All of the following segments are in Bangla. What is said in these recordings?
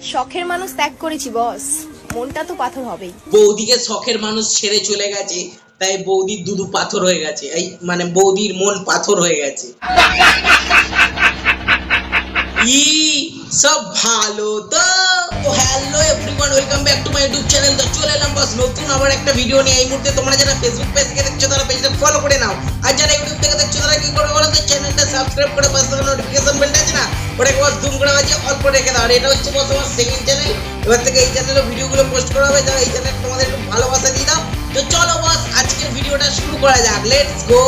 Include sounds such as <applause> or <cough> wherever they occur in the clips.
শখের মানুষ ত্যাগ করেছি, বস। মনটা তো পাথর হবেই। বৌদিকে শখের মানুষ ছেড়ে চলে গেছে, তাই বৌদির দুধু পাথর হয়ে গেছে। এই মানে বৌদির মন পাথর হয়ে গেছে। ই, সব ভালো তো। Hello everyone welcome back to my YouTube channel তো চলে এলাম, বস, নতুন আবার একটা ভিডিও নিয়ে। এই মুহূর্তে তোমরা যারা ফেসবুক পেজ থেকে দেখছ, তারা পেজটা ফলো করে নাও। আর যারা ইউটিউব থেকে দেখছ, তারা কি করবে বলো তো? চ্যানেলটা সাবস্ক্রাইব করে পাশে নোটিফিকেশন না ওটাকে বস জুম করে বাজিয়ে অল্প রেখে দাও। এটা হচ্ছে বস আমার সেকেন্ড চ্যানেল এবার থেকে এই চ্যানেলে ভিডিওগুলো পোস্ট করা হবে যারা এই চ্যানেল তোমাদের একটু ভালোবাসা দিয়ে দাও। তো চলো বস আজকের ভিডিওটা শুরু করা যাক। লেটস গো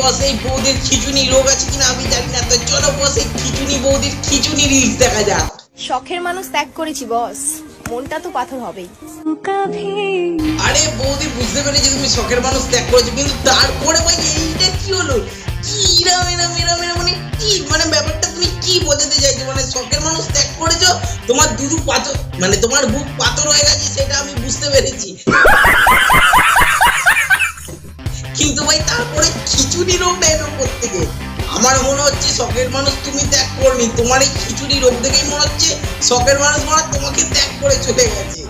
বস এই বৌদির খিচুনি রোগ আছে কিনা আমি জানি না। তো চলো বস এই খিচুনি বৌদির খিচুনি রিলস দেখা যাক। শখের মানুষ ত্যাগ করেছি, বস। মনটা তো পাথর হবেই। আরে বৌদি, বুঝতে পেরেছি তুমি শখের মানুষ ত্যাগ করেছ, কিন্তু তারপরে ভাই এইটা কি হলো? কি এরম এরম এরম মানে কি? মানে ব্যাপারটা তুমি কি বোঝাতে চাইছো? মানে শখের মানুষ ত্যাগ করেছ, তোমার দুধু পাথর মানে তোমার বুক পাথর হয়ে গেছে, সেটা আমি বুঝতে পেরেছি। কিন্তু ভাই, তারপরে খিচুড়ি রোগটা এলো থেকে আমার মনে হচ্ছে শখের মানুষ তুমি ত্যাগ করনি। তোমার এই খিচুড়ি রোগ দেখেই মনে হচ্ছে শখের মানুষ মানে তোমাকে ত্যাগ করে চলে গেছে।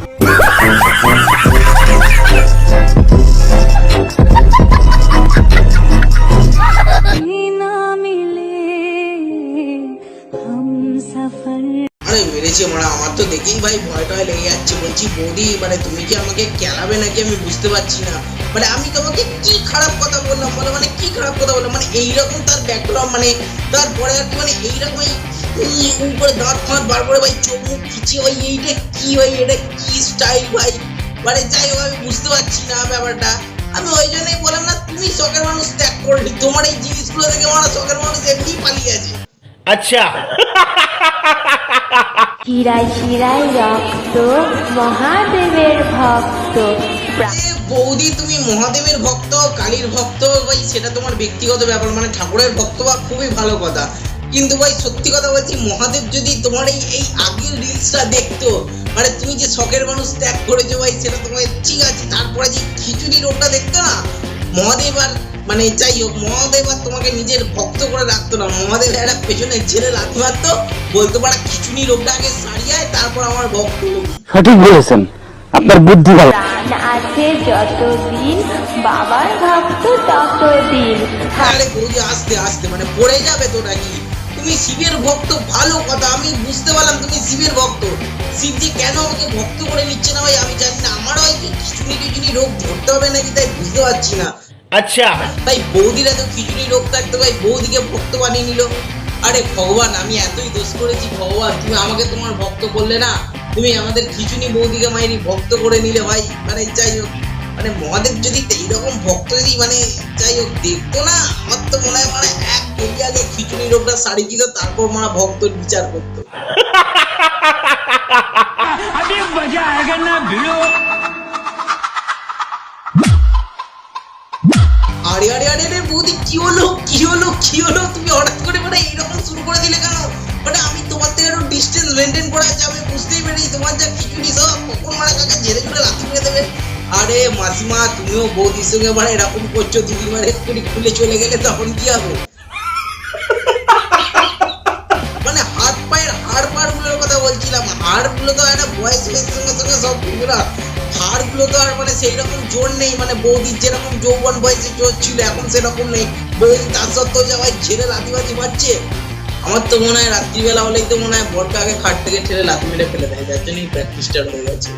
মেরেছে মারা আমার তো দেখেই ভাই ভয় টয় লেগে যাচ্ছে। বলছি, বৌদি মানে তুমি কি আমাকে কেলাবে নাকি? আমি বুঝতে পারছি না। মানে আমি তোমাকে কি খারাপ কথা বললাম বলো? মানে কি খারাপ কথা বললাম? মানে এইরকম তার ব্যাকগ্রাউন্ড মানে তারপরে আর কি মানে এইরকম এই এই উপরে দাঁত ফাঁত ভাই চোখ মুখ ভাই এইটা কি ভাই এটা কি স্টাইল ভাই? মানে যাই হোক, আমি বুঝতে পারছি না ব্যাপারটা। আমি ওই জন্যই বললাম না, তুমি শখের মানুষ ত্যাগ করলি তোমার এই জিনিসগুলো দেখে আমার শখের মানুষ এমনি পালিয়ে গেছে। আচ্ছা। হিরাই হিরাই রক্ত মহাদেবের ভক্ত। বৌদি তুমি মহাদেবের ভক্ত কালীর ভক্ত ভাই সেটা তোমার ব্যক্তিগত ব্যাপার মানে ঠাকুরের ভক্ত বা খুবই ভালো কথা। কিন্তু ভাই সত্যি কথা বলছি মহাদেব যদি তোমার এই এই আগের রিলসটা দেখতো মানে তুমি যে শখের মানুষ ত্যাগ করেছ ভাই সেটা তোমার ঠিক আছে তারপরে যে খিচুড়ি রোগটা দেখতো না মহাদেব আর মানে যাই হোক মহাদেব আর তোমাকে নিজের ভক্ত করে রাখতো না। মহাদেব একটা পেছনে ছেলে লাথি মারতো বলতো পারা খিচুড়ি রোগটা আগে সারিয়ায় তারপর আমার ভক্ত সঠিক বলেছেন। আপনার বুদ্ধি ভালো। আছে যতদিন বাবার ভক্ত ততদিন। আরে বৌদি আস্তে আস্তে মানে পড়ে যাবে তো নাকি? তুমি শিবের ভক্ত ভালো কথা আমি বুঝতে পারলাম তুমি শিবের ভক্ত। সিদ্ধি কেন আমাকে ভক্ত করে নিচ্ছে না ভাই? আমি জানি না। আমার হয়তো খিচুড়ি টিচুড়ি রোগ ধরতে হবে নাকি তাই বুঝতে পারছি না। আচ্ছা। তাই বৌদিরা তো খিচুড়ি রোগ থাকতো ভাই। বৌদিকে ভক্ত বানিয়ে নিল। আরে ভগবান আমি এতই দোষ করেছি ভগবান তুমি আমাকে তোমার ভক্ত করলে না? তুমি আমাদের খিচুড়ি বৌদিকে মাইরি ভক্ত করে নিলে ভাই। মানে যাই হোক মানে মহাদেব যদি এইরকম ভক্ত যদি মানে যাই হোক দেখতো না আমার তো মনে হয় মানে এক কেজি আগে খিচুড়ি রোগটা সারি দিত তারপর মানে ভক্ত বিচার করতো। <laughs> अभी मजा आएगा ना भिड़ो আরে আরে আরে রে বৌদি কি হলো কি হলো কি হলো তুমি হঠাৎ করে মানে এইরকম শুরু করে দিলে কেন মানে আমি তোমার থেকে একটু ডিস্টেন্স মেনটেন করে আছি আমি বুঝতেই পেরেছি তোমার যা খিচুড়ি সব কখন মারা কাকা ঝেড়ে ঝুড়ে লাথি মেরে দেবে আরে মাসিমা তুমিও বৌদির সঙ্গে মানে এরকম করছো দিদি মানে এক্ষুনি খুলে চলে গেলে তখন কি হবে মানে হাত পায়ের হাড় পাড় গুলোর কথা বলছিলাম হাড়গুলো তো একটা বয়সের সঙ্গে সঙ্গে সব না হাড়গুলো তো আর মানে সেই রকম জোর নেই মানে বৌদির যেরকম যৌবন বয়সে জোর ছিল, এখন সেরকম নেই। বৌদি তার সত্ত্বেও যে ভাই ছেড়ে লাতিবাজি মারছে, আমার তো মনে হয় রাত্রিবেলা হলেই তো মনে হয় বরকে আগে খাট থেকে ছেড়ে লাথি মেরে ফেলে দেয়, যার জন্যই প্র্যাকটিসটা হয়ে গেছে।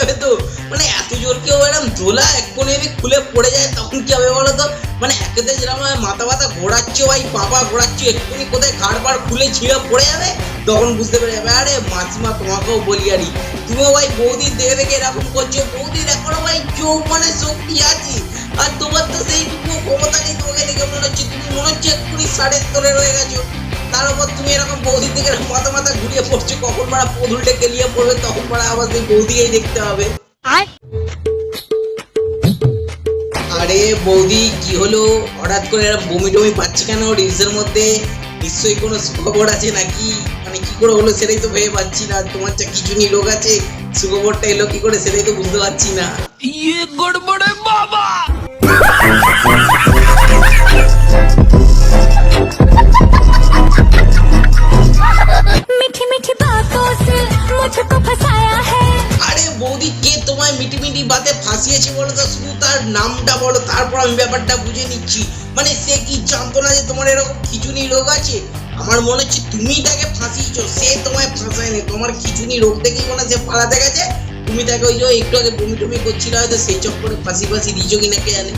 যাবে তো? মানে এত জোর কেউ এরকম দোলা এক কোণে যদি খুলে পড়ে যায়, তখন কি হবে বলো তো? মানে একেতে যেরকম মাথা মাথা ঘোরাচ্ছো, ভাই বাবা ঘোরাচ্ছো, এক্ষুনি কোথায় ঘাড় পাড় খুলে ছিঁড়ে পড়ে যাবে? তখন বুঝতে পেরে যাবে, আরে মাসিমা তোমাকেও বলি আরি তুমিও ভাই বৌদির দেখে দেখে এরকম করছ বৌদির এখনও ভাই, যৌবনে শক্তি আছে। আর তোমার তো সেইটুকু ক্ষমতা নেই, তোমাকে দেখে মনে হচ্ছে, তুমি মনে হচ্ছে এক্ষুনি সাড়ে তোলে রয়ে গেছো। তার উপর তুমি এরকম বৌদির দিকে মাথা মাথা ঘুরিয়ে পড়ছো কখন মারা পদুলটা কেলিয়ে পড়বে তখন মারা আবার সেই বৌদিকেই দেখতে হবে। আরে বৌদি কি হলো? হঠাৎ করে এরকম বমি টমি পাচ্ছি কেন? রিলসের মধ্যে নিশ্চয়ই কোনো সুখবর আছে নাকি? মানে কি করে হলো সেটাই তো ভেবে পাচ্ছি না। তোমার যা কিছু লোক আছে সুখবরটা এলো কি করে সেটাই তো বুঝতে পারছি না। मीठी <laughs> ফাঁসিয়েছে বলো তো শুধু তার নামটা বলো, তারপর আমি ব্যাপারটা বুঝে নিচ্ছি। মানে সে কি জানতো না যে তোমার এরকম খিচুনি রোগ আছে? আমার মনে হচ্ছে তুমি তাকে ফাঁসিয়েছো, সে তোমায় ফাঁসায়নি। তোমার খিচুনি রোগ থেকেই মনে সে পালাতে গেছে তুমি তাকে ওই যে একটু আগে বমি টমি করছিল, হয়তো সেই চক্করে ফাঁসি ফাঁসি দিয়েছ কিনা কে জানে।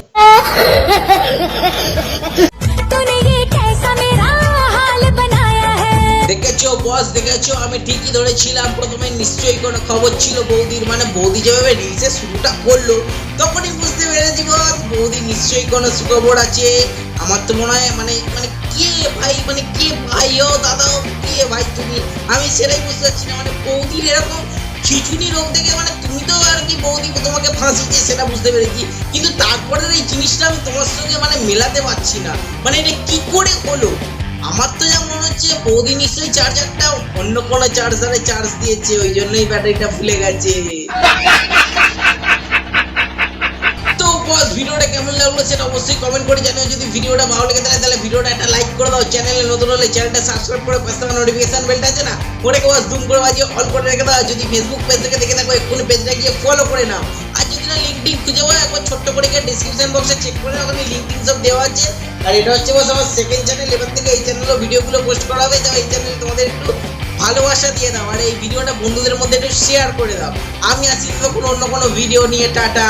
বস দেখেছ? আমি ঠিকই ধরেছিলাম। প্রথমে নিশ্চয়ই কোনো খবর ছিল বৌদির। মানে বৌদি যেভাবে রিলসে শুরুটা করল, তখনই বুঝতে পেরেছি, বস, বৌদি নিশ্চয়ই কোনো সুখবর আছে। আমার তো মনে হয় মানে মানে কে ভাই মানে কে ভাই? ও দাদা কে ভাই তুমি? আমি সেটাই বুঝতে পারছি না। মানে বৌদির এরকম খিচুনি রোগ দেখে মানে তুমি তো আর কি বৌদি তোমাকে ফাঁসিছে সেটা বুঝতে পেরেছি। কিন্তু তারপরের এই জিনিসটা আমি তোমার সঙ্গে মানে মেলাতে পারছি না। মানে এটা কি করে হলো? আমার তো যা মনে হচ্ছে বৌদি নিশ্চয়ই চার্জারটা অন্য কোনো চার্জারে চার্জ দিয়েছে, ওই জন্যই ব্যাটারিটা ফুলে গেছে। তো বস, ভিডিওটা কেমন লাগল সেটা অবশ্যই কমেন্ট করে জানিও। যদি ভিডিওটা ভালো লেগে থাকে, তাহলে ভিডিওটা একটা লাইক করে দাও। চ্যানেলে নতুন হলে চ্যানেলটা সাবস্ক্রাইব করে পাশে নোটিফিকেশন বেলটা আছে না? ওটাকে বস জুম করে বাজিয়ে অল করে রেখে দাও। যদি ফেসবুক পেজ থেকে দেখে থাকো, এক্ষুনি পেজটা গিয়ে ফলো করে নাও। না লিঙ্কটি খুঁজে পাও একবার ছোট্ট করে গিয়ে ডিসক্রিপশন বক্সে চেক করে নাও আমি লিঙ্কটিং সব দেওয়া আছে। আর এটা হচ্ছে বস আমার সেকেন্ড চ্যানেল এবার থেকে এই চ্যানেলও ভিডিওগুলো পোস্ট করা হবে। যা এই চ্যানেল তোমাদের একটু ভালোবাসা দিয়ে দাও, আর এই ভিডিওটা বন্ধুদের মধ্যে একটু শেয়ার করে দাও। আমি আসি কোনো অন্য কোনো ভিডিও নিয়ে, টাটা।